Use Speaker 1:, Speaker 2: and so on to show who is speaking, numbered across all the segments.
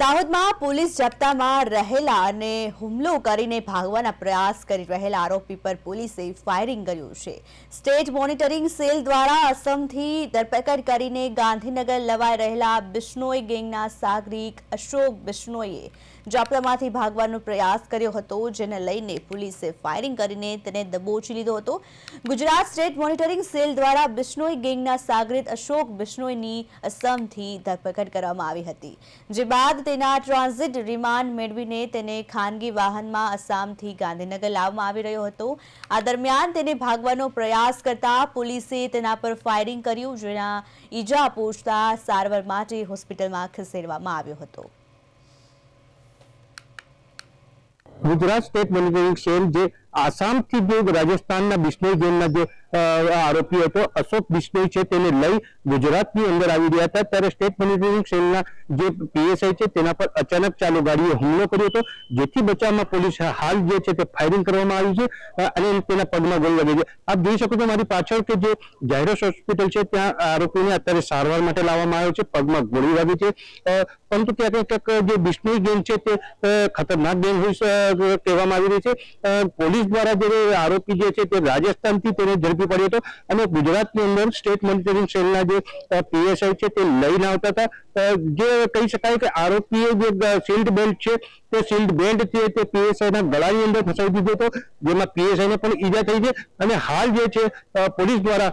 Speaker 1: દાહોદમાં પોલીસ જપ્તામાં રહેલા અને હુમલો કરીને ભાગવાના પ્રયાસ કરી રહેલા આરોપી પર પોલીસે ફાયરિંગ કર્યું છે. સ્ટેટ મોનિટરિંગ સેલ દ્વારા અસમથી ધરપકડ કરીને ગાંધીનગર લવાઈ રહેલા બિશ્નોઈ ગેંગના સાગરિક અશોક બિશ્નોઈએ જપ્તામાંથી ભાગવાનો પ્રયાસ કર્યો હતો, જેને લઈને પોલીસે ફાયરિંગ કરીને તેને દબોચી લીધો હતો. ગુજરાત સ્ટેટ મોનિટરિંગ સેલ દ્વારા બિશ્નોઈ ગેંગના સાગરિત અશોક બિશ્નોઈની અસમથી ધરપકડ કરવામાં આવી હતી, જે બાદ તેના ટ્રાન્ઝિટ રિમાન્ડ મેળવીને તેને ખાનગી વાહનમાં આસામથી ગાંધીનગર લાવવામાં આવી રહ્યો હતો. આ દરમિયાન તેને ભાગવાનો પ્રયાસ કરતા પોલીસે તેના પર ફાયરિંગ કર્યું, જેના ઈજા પહોંચતા સારવાર માટે હોસ્પિટલમાં ખસેડવામાં આવ્યો હતો.
Speaker 2: ગુજરાત સ્ટેટ મોનિટરિંગ સેલ જે આસામથી જે રાજસ્થાનના બિશ્નોઈ ગેમના જે આરોપી હતો અશોક બિશ્નોઈ છે તેને લઈ ગુજરાતની અંદર આવી રહ્યા હતા. ત્યારે સ્ટેટ મોનિટરિંગ સેલના જે પીએસઆઈ છે તેના પર અચાનક ચાલુ ગાડીએ હુમલો કર્યો હતો જેથી બચાવમાં પોલીસ હાલ જે છે તે ફાયરિંગ કરવામાં આવી છે અને તેના પગમાં ગોળી લાગી છે. આપ જોઈ શકો છો મારી પાછળ કે જે જાયરસ હોસ્પિટલ છે ત્યાં આરોપીને અત્યારે સારવાર માટે લાવવામાં આવ્યો છે પગમાં ગોળી લાગી છે. પરંતુ ક્યાંક ક્યાંક જે બિશ્નોઈ ગેમ છે તે ખતરનાક ગેમ હોય કહેવામાં આવી રહી છે. અ, પોલીસ દ્વારા જે આરોપી જે છે તે રાજસ્થાનથી તેને ઝડપી પડ્યો હતો અને ગુજરાતની અંદર સ્ટેટ મોનિટરિંગ સેલના જે પીએસઆઈ છે તે લઈને આવતા હતા. જે કહી શકાય કે આરોપીએ જે શિલ્ડ બેલ્ટ છે તે શિલ્ડ બેલ્ટ છે તે પીએસઆઈના ગળાની અંદર ફસાવી દીધો હતો, જેમાં પીએસઆઈ ને પણ ઈજા થઈ છે અને હાલ જે છે પોલીસ દ્વારા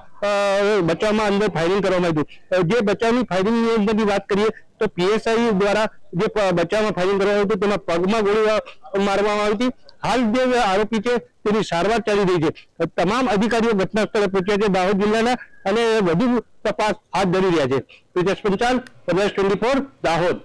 Speaker 2: બચાવમાં અંદર ફાયરિંગ કરવામાં આવ્યું જે બચાવની ફાયરિંગની અંદરની વાત કરીએ તો પીએસઆઈ દ્વારા જે બચાવમાં ફાયરિંગ કરવામાં આવ્યું હતું તેમાં પગમાં ગોળી મારવામાં આવી હતી. હાલ જે આરોપી છે, તેની સારવાર ચાલી રહી છે. તમામ અધિકારીઓ ઘટના સ્થળે પહોંચ્યા છે, દાહોદ જિલ્લાના, અને વધુ તપાસ હાથ ધરી રહ્યા છે. પ્રિતેશ પંચાલ પ્રદેશ ટ્વેન્ટી દાહોદ.